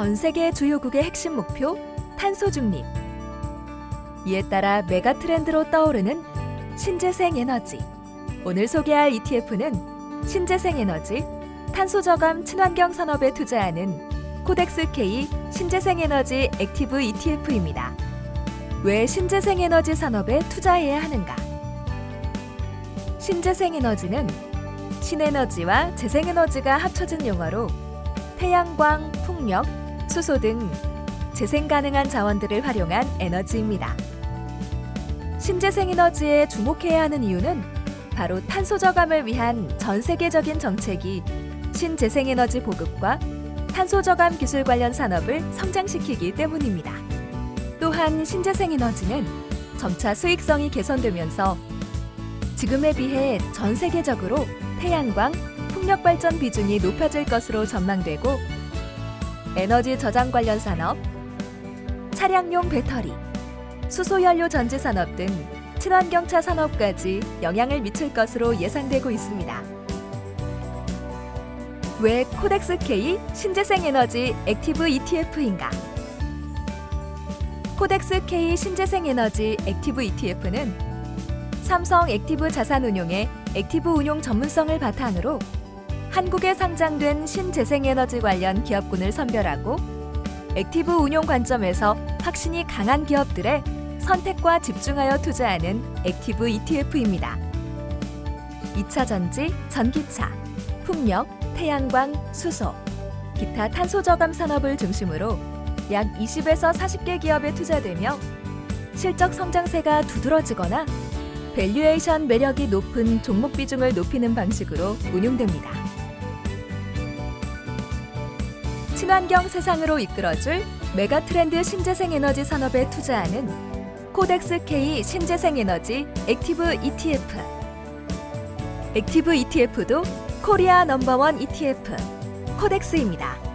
전 세계 주요국의 핵심 목표 탄소 중립. 이에 따라 메가 트렌드로 떠오르는 신재생 에너지. 오늘 소개할 ETF는 신재생 에너지, 탄소 저감 친환경 산업에 투자하는 코덱스 K 신재생 에너지 액티브 ETF입니다. 왜 신재생 에너지 산업에 투자해야 하는가? 신재생 에너지는 신에너지와 재생에너지가 합쳐진 용어로 태양광, 풍력, 수소 등 재생 가능한 자원들을 활용한 에너지입니다. 신재생 에너지에 주목해야 하는 이유는 바로 탄소 저감을 위한 전 세계적인 정책이 신재생 에너지 보급과 탄소 저감 기술 관련 산업을 성장시키기 때문입니다. 또한 신재생 에너지는 점차 수익성이 개선되면서 지금에 비해 전 세계적으로 태양광, 풍력 발전 비중이 높아질 것으로 전망되고 에너지 저장 관련 산업, 차량용 배터리, 수소연료 전지 산업 등 친환경차 산업까지 영향을 미칠 것으로 예상되고 있습니다. 왜 코덱스 K 신재생 에너지 액티브 ETF인가? 코덱스 K 신재생 에너지 액티브 ETF는 삼성 액티브 자산운용의 액티브 운용 전문성을 바탕으로 한국에 상장된 신재생에너지 관련 기업군을 선별하고 액티브 운용 관점에서 확신이 강한 기업들의 선택과 집중하여 투자하는 액티브 ETF입니다. 2차 전지, 전기차, 풍력, 태양광, 수소, 기타 탄소 저감 산업을 중심으로 약 20에서 40개 기업에 투자되며 실적 성장세가 두드러지거나 밸류에이션 매력이 높은 종목 비중을 높이는 방식으로 운용됩니다. 친환경 세상으로 이끌어줄 메가 트렌드 신재생 에너지 산업에 투자하는 코덱스 K 신재생 에너지 액티브 ETF. 액티브 ETF도 코리아 넘버원 ETF 코덱스입니다.